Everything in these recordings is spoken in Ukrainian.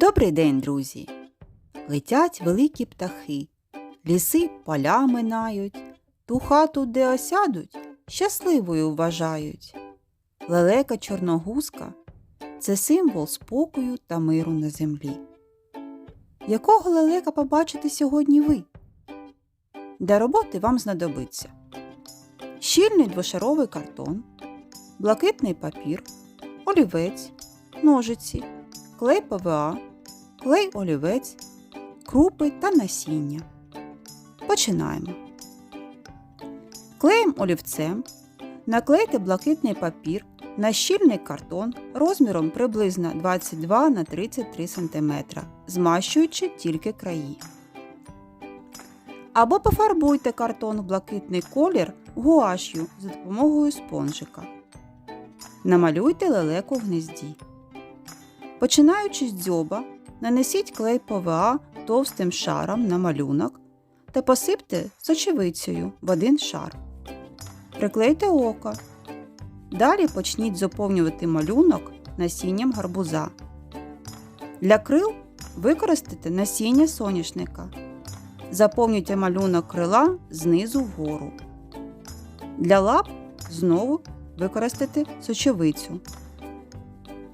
Добрий день, друзі! Летять великі птахи, ліси поля минають, ту хату, де осядуть, щасливою вважають. Лелека чорногузка це символ спокою та миру на землі. Якого лелека побачите сьогодні ви? Для роботи вам знадобиться щільний двошаровий картон, блакитний папір, олівець, ножиці, клей ПВА, клей олівець, крупи та насіння. Починаємо. Клеєм олівцем наклейте блакитний папір на щільний картон розміром приблизно 22 на 33 см, змащуючи тільки краї. Або пофарбуйте картон в блакитний колір гуаш'ю за допомогою спонжика. Намалюйте лелеку в гнізді. Починаючи з дзьоба, нанесіть клей ПВА товстим шаром на малюнок та посипте сочевицею в один шар. Приклейте око. Далі почніть заповнювати малюнок насінням гарбуза. Для крил використайте насіння соняшника. Заповнюйте малюнок крила знизу вгору. Для лап знову використайте сочевицю.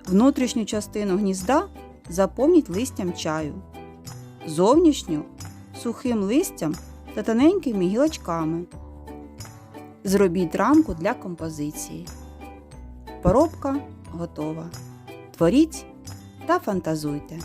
Внутрішню частину гнізда заповніть листям чаю, зовнішню сухим листям та тоненькими гілочками. Зробіть рамку для композиції. Поробка готова. Творіть та фантазуйте.